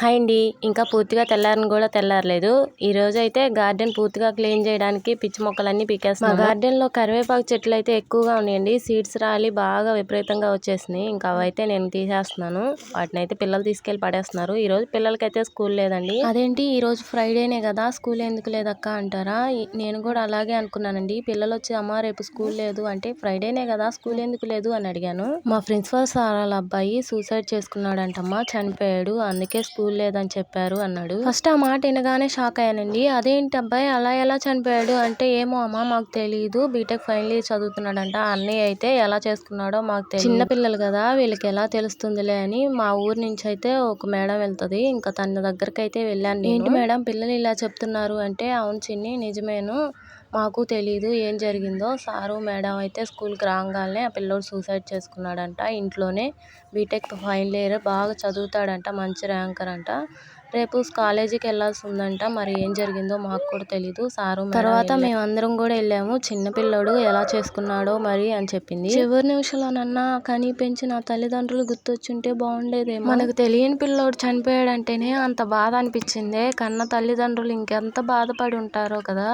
Hi అండి. ఇంకా పూర్తిగా తెల్లారని కూడా తెల్లారలేదు. ఈ రోజు అయితే గార్డెన్ పూర్తిగా క్లీన్ చేయడానికి పిచ్చి మొక్కలన్నీ పీకేస్తాం మా గార్డెన్లో కరివేపాకు చెట్లు అయితే ఎక్కువగా ఉన్నాయండి. సీడ్స్ రాలి బాగా విపరీతంగా వచ్చేసినాయి. ఇంకా అవైతే నేను తీసేస్తున్నాను. వాటిని అయితే పిల్లలు తీసుకెళ్ళి పడేస్తున్నారు. ఈ రోజు పిల్లలకైతే స్కూల్ లేదండి. అదేంటి? ఈ రోజు ఫ్రైడేనే కదా. స్కూల్ ఎందుకు లేదక్క అంటారా? నేను కూడా అలాగే అనుకున్నానండి. పిల్లలు వచ్చి అమ్మ రేపు స్కూల్ లేదు అంటే ఫ్రైడేనే కదా స్కూల్ ఎందుకు లేదు అని అడిగాను. మా ప్రిన్సిపల్ సార్ వాళ్ళ అబ్బాయి సూసైడ్ చేసుకున్నాడంటమ్మా చనిపోయాడు. అందుకే స్కూల్ లేదని చెప్పారు అన్నాడు. ఫస్ట్ ఆ మాట వినగానే షాక్ అయ్యానండి. అదేంటి అబ్బాయి అలా ఎలా చనిపోయాడు? అంటే ఏమో అమ్మా మాకు తెలియదు బీటెక్ ఫైనల్ ఇయర్ చదువుతున్నాడంట అన్నయ్య అయితే ఎలా చేసుకున్నాడో మాకు తెలియదు చిన్న పిల్లలు కదా వీళ్ళకి ఎలా తెలుస్తుందిలే అని మా ఊరు నుంచి అయితే ఒక మేడం వెళ్తది. ఇంకా తన దగ్గరికి అయితే వెళ్ళాను నేను. ఏంటి మేడం? పిల్లలు ఇలా చెప్తున్నారు అంటే అవును చిన్ని నిజమేను. మాకు తెలీదు ఏం జరిగిందో. సారు మేడం అయితే స్కూల్కి రాగానే ఆ పిల్లోడు సూసైడ్ చేసుకున్నాడంట. ఇంట్లోనే బీటెక్ ఫైనల్ ఇయర్ బాగా చదువుతాడంట మంచి ర్యాంకర్ అంట. రేపు కాలేజీకి వెళ్ళాల్సి ఉందంట మరి ఏం జరిగిందో మాకు కూడా తెలీదు. సారు తర్వాత మేము అందరం కూడా వెళ్ళాము. చిన్న పిల్లోడు ఎలా చేసుకున్నాడో మరి అని చెప్పింది. చివరి నిమిషంలోనన్నా కానీ పెంచిన తల్లిదండ్రులు గుర్తొచ్చుంటే బాగుండేదేమో. మనకు తెలియని పిల్లోడు చనిపోయాడంటేనే అంత బాధ అనిపించిందే. కన్న తల్లిదండ్రులు ఇంకెంత బాధపడి ఉంటారో కదా.